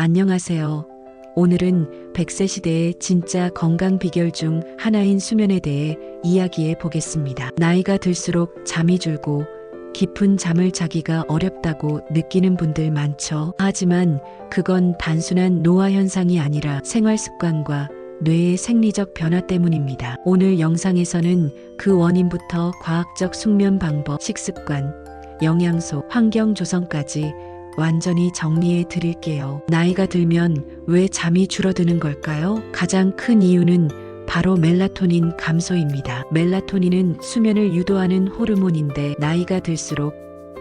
안녕하세요. 오늘은 100세 시대의 진짜 건강 비결 중 하나인 수면에 대해 이야기해 보겠습니다. 나이가 들수록 잠이 줄고 깊은 잠을 자기가 어렵다고 느끼는 분들 많죠. 하지만 그건 단순한 노화 현상이 아니라 생활 습관과 뇌의 생리적 변화 때문입니다. 오늘 영상에서는 그 원인부터 과학적 숙면 방법, 식습관, 영양소, 환경 조성까지 완전히 정리해 드릴게요. 나이가 들면 왜 잠이 줄어드는 걸까요? 가장 큰 이유는 바로 멜라토닌 감소입니다. 멜라토닌은 수면을 유도하는 호르몬인데 나이가 들수록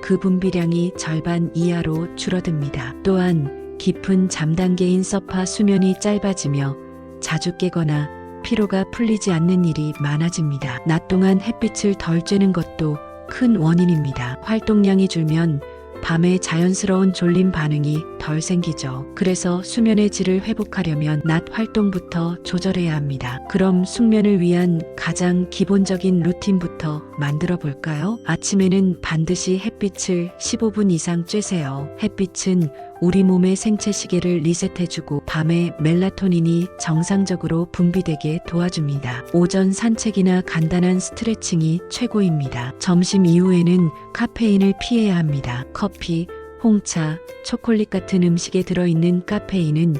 그 분비량이 절반 이하로 줄어듭니다. 또한 깊은 잠 단계인 서파 수면이 짧아지며 자주 깨거나 피로가 풀리지 않는 일이 많아집니다. 낮 동안 햇빛을 덜 쬐는 것도 큰 원인입니다. 활동량이 줄면 밤에 자연스러운 졸림 반응이 덜 생기죠. 그래서 수면의 질을 회복하려면 낮 활동부터 조절해야 합니다. 그럼 숙면을 위한 가장 기본적인 루틴부터 만들어 볼까요? 아침에는 반드시 햇빛을 15분 이상 쬐세요. 햇빛은 우리 몸의 생체 시계를 리셋해주고 밤에 멜라토닌이 정상적으로 분비되게 도와줍니다. 오전 산책이나 간단한 스트레칭이 최고입니다. 점심 이후에는 카페인을 피해야 합니다. 커피, 홍차, 초콜릿 같은 음식에 들어있는 카페인은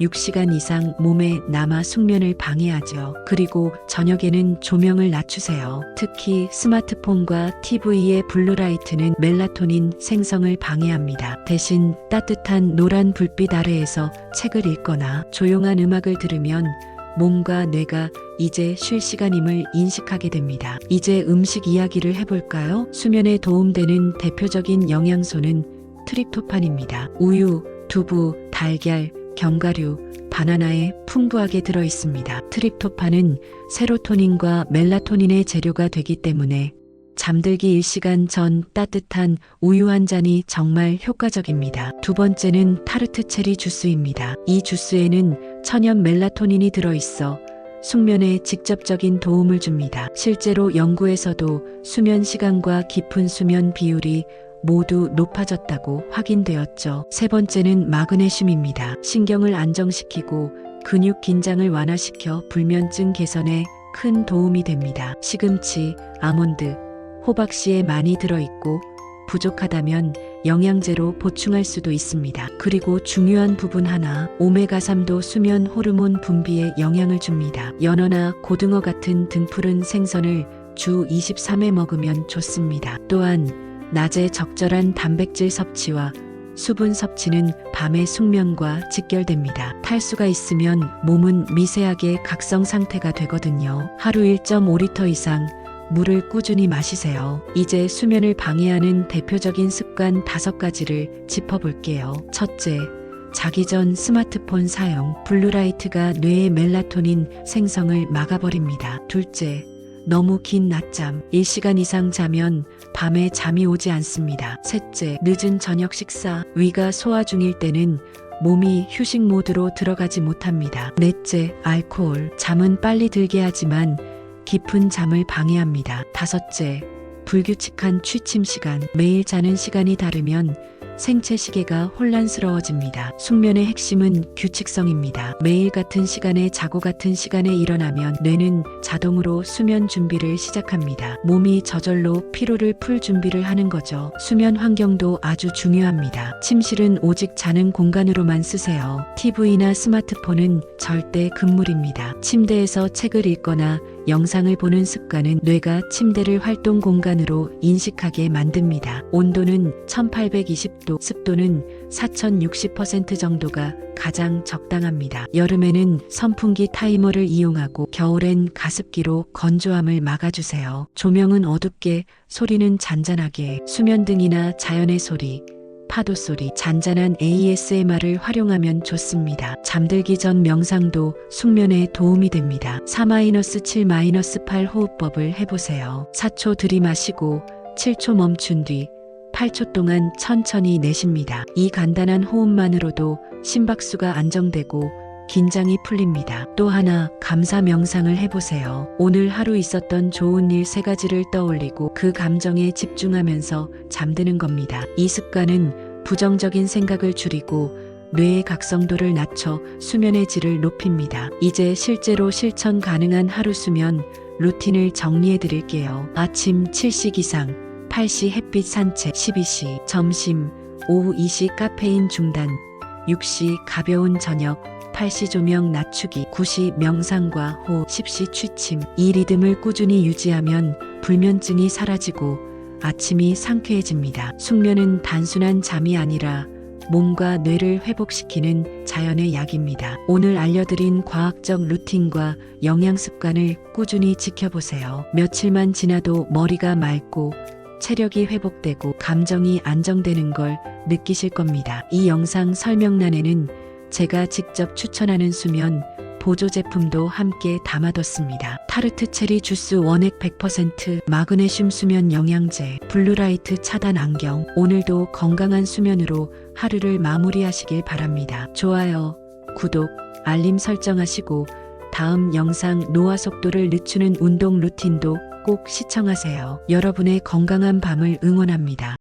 6시간 이상 몸에 남아 숙면을 방해하죠. 그리고 저녁에는 조명을 낮추세요. 특히 스마트폰과 TV의 블루라이트는 멜라토닌 생성을 방해합니다. 대신 따뜻한 노란 불빛 아래에서 책을 읽거나 조용한 음악을 들으면 몸과 뇌가 이제 쉴 시간임을 인식하게 됩니다. 이제 음식 이야기를 해볼까요? 수면에 도움되는 대표적인 영양소는 트립토판입니다. 우유, 두부, 달걀, 견과류, 바나나에 풍부하게 들어 있습니다. 트립토판은 세로토닌과 멜라토닌의 재료가 되기 때문에 잠들기 1시간 전 따뜻한 우유 한 잔이 정말 효과적입니다. 두 번째는 타르트 체리 주스입니다. 이 주스에는 천연 멜라토닌이 들어있어 숙면에 직접적인 도움을 줍니다. 실제로 연구에서도 수면 시간과 깊은 수면 비율이 모두 높아졌다고 확인되었죠. 세 번째는 마그네슘입니다. 신경을 안정시키고 근육 긴장을 완화시켜 불면증 개선에 큰 도움이 됩니다. 시금치, 아몬드, 호박씨에 많이 들어있고 부족하다면 영양제로 보충할 수도 있습니다. 그리고 중요한 부분 하나, 오메가3도 수면 호르몬 분비에 영향을 줍니다. 연어나 고등어 같은 등푸른 생선을 주 23회 먹으면 좋습니다. 또한 낮에 적절한 단백질 섭취와 수분 섭취는 밤의 숙면과 직결됩니다. 탈수가 있으면 몸은 미세하게 각성 상태가 되거든요. 하루 1.5리터 이상 물을 꾸준히 마시세요. 이제 수면을 방해하는 대표적인 습관 다섯 가지를 짚어볼게요. 첫째, 자기 전 스마트폰 사용. 블루라이트가 뇌의 멜라토닌 생성을 막아버립니다. 둘째, 너무 긴 낮잠. 1시간 이상 자면 밤에 잠이 오지 않습니다. 셋째, 늦은 저녁 식사. 위가 소화 중일 때는 몸이 휴식 모드로 들어가지 못합니다. 넷째, 알코올. 잠은 빨리 들게 하지만 깊은 잠을 방해합니다. 다섯째, 불규칙한 취침 시간. 매일 자는 시간이 다르면 생체 시계가 혼란스러워집니다. 숙면의 핵심은 규칙성입니다. 매일 같은 시간에 자고 같은 시간에 일어나면 뇌는 자동으로 수면 준비를 시작합니다. 몸이 저절로 피로를 풀 준비를 하는 거죠. 수면 환경도 아주 중요합니다. 침실은 오직 자는 공간으로만 쓰세요. TV나 스마트폰은 절대 금물입니다. 침대에서 책을 읽거나 영상을 보는 습관은 뇌가 침대를 활동 공간으로 인식하게 만듭니다. 온도는 1820도, 습도는 4060% 정도가 가장 적당합니다. 여름에는 선풍기 타이머를 이용하고 겨울엔 가습기로 건조함을 막아주세요. 조명은 어둡게, 소리는 잔잔하게, 수면등이나 자연의 소리, 파도 소리, 잔잔한 ASMR을 활용하면 좋습니다. 잠들기 전 명상도 숙면에 도움이 됩니다. 4-7-8 호흡법을 해보세요. 4초 들이마시고 7초 멈춘 뒤 8초 동안 천천히 내쉽니다. 이 간단한 호흡만으로도 심박수가 안정되고 긴장이 풀립니다. 또 하나 감사 명상을 해보세요. 오늘 하루 있었던 좋은 일 세 가지를 떠올리고 그 감정에 집중하면서 잠드는 겁니다. 이 습관은 부정적인 생각을 줄이고 뇌의 각성도를 낮춰 수면의 질을 높입니다. 이제 실제로 실천 가능한 하루 수면 루틴을 정리해 드릴게요. 아침 7시 기상, 8시 햇빛 산책, 12시 점심, 오후 2시 카페인 중단, 6시 가벼운 저녁, 8시 조명 낮추기, 9시 명상과 호, 10시 취침. 이 리듬을 꾸준히 유지하면 불면증이 사라지고 아침이 상쾌해집니다. 숙면은 단순한 잠이 아니라 몸과 뇌를 회복시키는 자연의 약입니다. 오늘 알려드린 과학적 루틴과 영양 습관을 꾸준히 지켜보세요. 며칠만 지나도 머리가 맑고 체력이 회복되고 감정이 안정되는 걸 느끼실 겁니다. 이 영상 설명란에는 제가 직접 추천하는 수면 보조 제품도 함께 담아뒀습니다. 타르트 체리 주스 원액 100% 마그네슘 수면 영양제, 블루라이트 차단 안경. 오늘도 건강한 수면으로 하루를 마무리하시길 바랍니다. 좋아요, 구독, 알림 설정하시고 다음 영상 노화 속도를 늦추는 운동 루틴도 꼭 시청하세요. 여러분의 건강한 밤을 응원합니다.